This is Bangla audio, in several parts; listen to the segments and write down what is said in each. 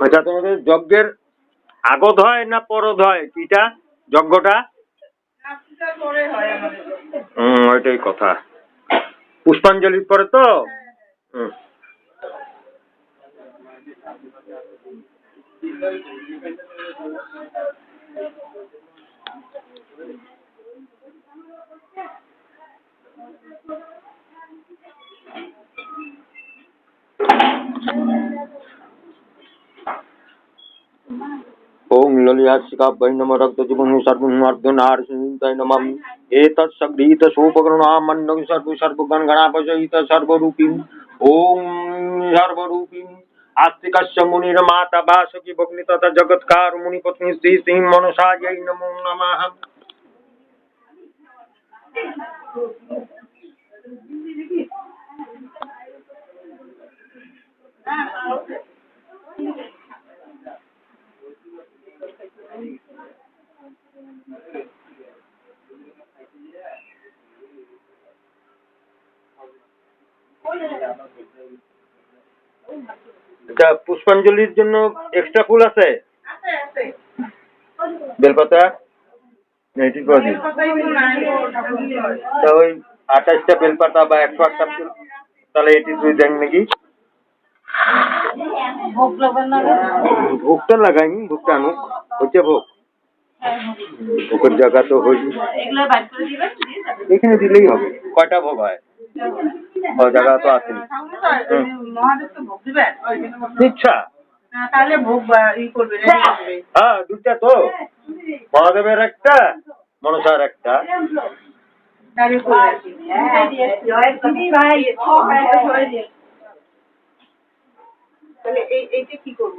আচ্ছা তোমাদের যজ্ঞের আগত হয় না পরদ হয়? কিটা? যজ্ঞটা? হম ওইটাই কথা। পুষ্পাঞ্জলির পরে তো? হম कलियाशिका वैनमरक्तजीवनिसर्गुणार्दनार्षितैनमम् एतत् सगृहीतसोपगृणामण्डं सर्वसर्वगणगणापचयित सर्वरूपीम् ॐ सर्वरूपीम् आस्तिकस्य मुनिर्माता भासकी भग्नि तथा जगत्कार मुनिपत्नी श्री श्रीं मनसायै नमो नमः Thank you. এটা পুষ্পাঞ্জলির জন্য এক্সট্রা ফুল আছে? বেলপাতা? তা ওই আঠাশটা বেলপাতা বা একশো আটটা তাহলে এটি দুই দেন নাকি? ভোগটা লাগাইনি, ভোগটা আনুক। হচ্ছে ভোগ। ভোগের জায়গা তো হই এখানে দিলেই হবে। কয়টা ভোগ হয়? জায়গা তো আছে। ইচ্ছা। তাহলে ভোগ ই করবে হ্যাঁ দুইটা তো। মহাদেবের একটা, মনসার একটা। এইটা কি করব?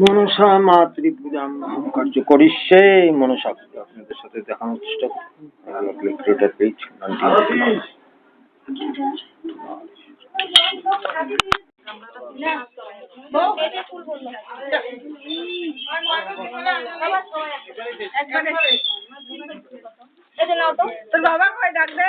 মনসা মা মাতৃপূজা কার্য করিষ্যে মনসা পূজা। আপনাদের সাথে দেখানোর চেষ্টা করছি পেজ তোর বাবা কয় ডাকবে?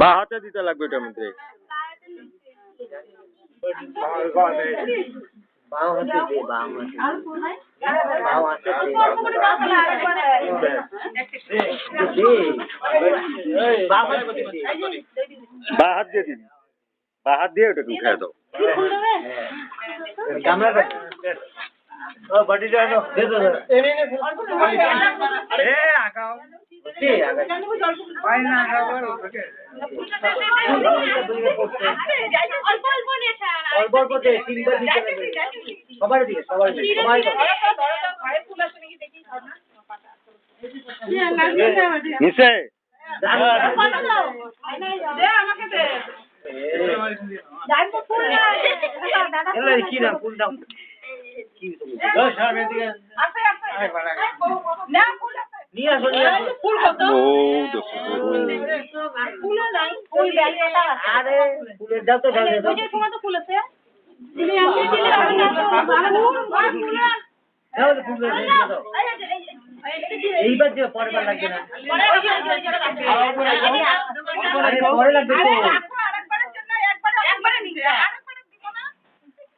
বা হাতে দিতে লাগবে এটার মধ্যে। বা হাত দিয়ে দিন। বা দিয়ে ওটাকে উঠে দাও। অল্প অল্প সবার দিকে সবার দিকে সবাই নিচে কি নাম কোন নাম কি নিয়ে নিয়ে এইবার দিও পরের লাগবে না। পরে লাগবে একবারে একবারে নিতে আরেকবারে দিব না।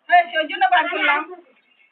এই ওই জন্য বার করলাম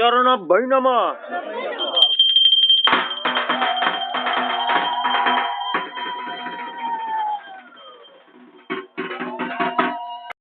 चरण भई